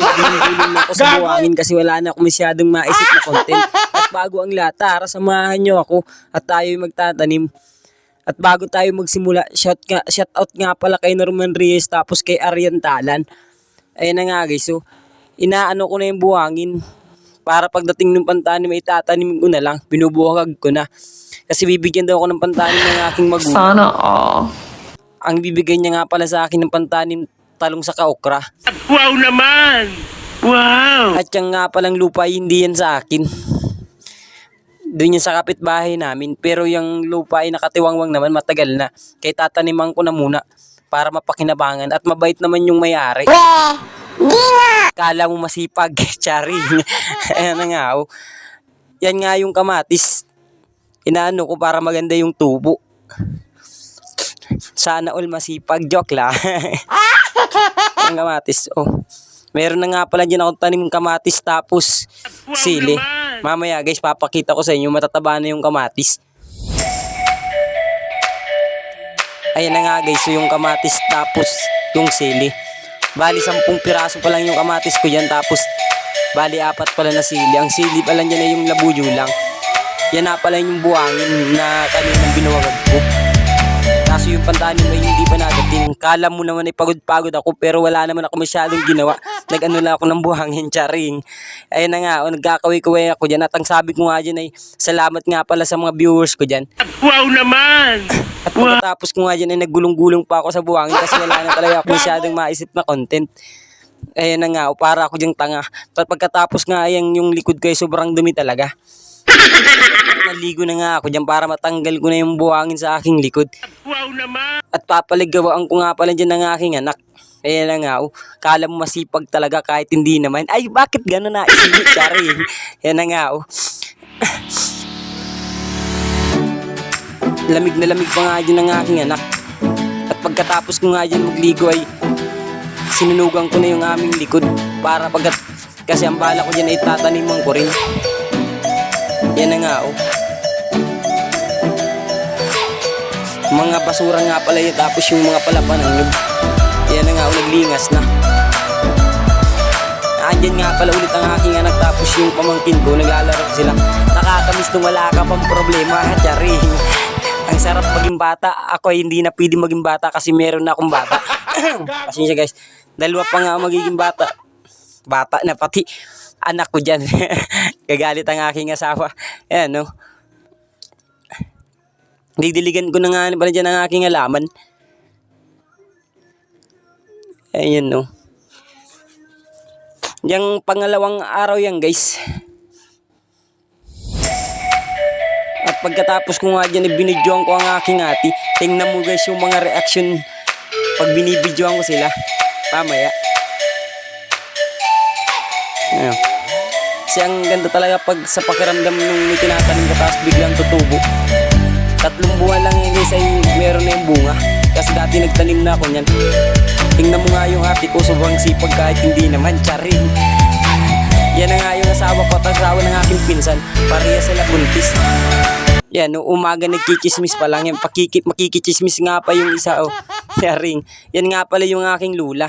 nagulong ako sa buhangin kasi wala na ako masyadong maisip na content. At bago ang lahat, tara, samahan nyo ako at tayo'y magtatanim. At bago tayo magsimula, shout, nga, shout out nga pala kay Norman Reyes tapos kay Arian Talan. Ayun na nga guys, so inaano ko na yung buhangin para pagdating ng pantanim ay tatanim ko na lang, binubuhag ko na. Kasi bibigyan daw ako ng pantanim ng aking magulang. Sana all. Ang bibigyan niya nga pala sa akin ng pantanim talong sa kaokra. Wow naman! Wow! At yung nga palang lupa, hindi yan sa akin. Doon yan sa kapitbahay namin. Pero yung lupa ay nakatiwangwang naman, matagal na. Kaya tataniman ko na muna para mapakinabangan. At mabait naman yung may-ari. Kala mo masipag, Chari. Ayan na nga, oh. Yan nga yung kamatis. Inaano ko para maganda yung tubo. Sana all masipag. Joke lang. ang kamatis. Oh. Meron na nga pala dyan ako tanim kamatis tapos sili. Mamaya guys, papakita ko sa inyo matataba na yung kamatis. Ayan na nga guys, so yung kamatis tapos yung sili. Bali, sampung piraso pa lang yung kamatis ko dyan tapos bali, apat pala na sili. Ang sili pala dyan ay yung labuyo lang. Yan na pala yung buhangin na kaninang binuwagag ko. Kaso yung pantanim ay hindi pa nagating. Kala mo naman ay pagod-pagod ako pero wala naman ako masyadong ginawa. Nag-ano lang ako ng buhangin, charing. Ayun na nga, oh, nagkakaway-kaway ako dyan. At ang sabi ko nga dyan ay salamat nga pala sa mga viewers ko dyan. Wow naman! At pagkatapos ko nga dyan ay naggulong-gulong pa ako sa buhangin kasi wala na talaga ako masyadong maisip na content. Ayun na nga, oh, para ako dyang tanga. At pagkatapos nga ayan yung likod ko ay sobrang dumi talaga. Naligo na nga ako dyan para matanggal ko na yung buhangin sa aking likod. Wow naman! At papaligawaan ko nga pala dyan ng aking anak. Ayan na nga, oh. Kala mo masipag talaga kahit hindi naman. Ay, bakit gano'n na isip, Chari? Ayan na nga, oh. lamig na lamig pa nga dyan ng aking anak. At pagkatapos ko nga dyan magligo ay sinunugan ko na yung aming likod para pagkat kasi ang bala ko dyan ay tataniman ko rin. Yan na nga, oh. Mga basura nga pala yun, tapos yung mga palapan ng. Yan na nga, oh, naglingas na. Andyan nga pala ulit ang aking anak tapos yung pamangkin ko, naglalaro sila. Nakakamiss nung wala ka pang problema, charing. Ang sarap maging bata. Ako ay hindi na pwede maging bata kasi meron na akong bata. Pasensya guys. Dalawa pa nga magiging bata. Bata na pati anak ko dyan. Gagalit ang aking asawa. Ayan, no? Didiligan ko na nga pala dyan ang aking alaman. Ayan, no? Yung pangalawang araw yan, guys. At pagkatapos ko nga dyan, binidyoan ko ang aking ati. Tingnan mo guys yung mga reaction pag binibidyoan ko sila. Pamaya. Ayun. Kasi ang ganda talaga pag sa pakiramdam nung may tinatanim ka tapos biglang tutubo. Tatlong buwan lang yun guys ay meron na yung bunga. Kasi dati nagtanim na ako niyan. Tingnan mo nga yung ate ko, sobrang sipag kahit hindi naman, charing. Yan na nga yung asawa ko at asawa ng aking pinsan. Pareha sila buntis. Yan, no, umaga nagkikismis pa lang yan. Pakikip, makikichismis nga pa yung isa, oh. Charing. Yan nga pala yung aking lula.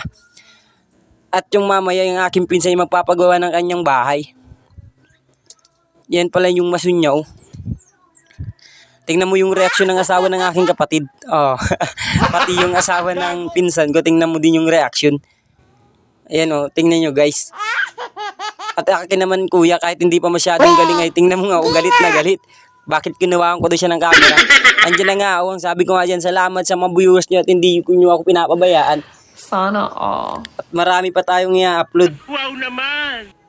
At yung mamaya yung aking pinsan yung magpapagawa ng kanyang bahay. Yan pala yung masunyaw. Tingnan mo yung reaksyon ng asawa ng aking kapatid. Oh. Pati yung asawa ng pinsan ko, tingnan mo din yung reaksyon. Ayan oh, tingnan nyo guys. At akin naman kuya, kahit hindi pa masyadong galing ay tingnan mo nga, oh, galit na galit. Bakit kinawaan ko daw siya ng camera? Andiyan na nga, oh, ang sabi ko nga dyan, salamat sa mga viewers nyo at hindi ko nyo ako pinapabayaan. Sana all. At marami pa tayong i-upload. Wow naman!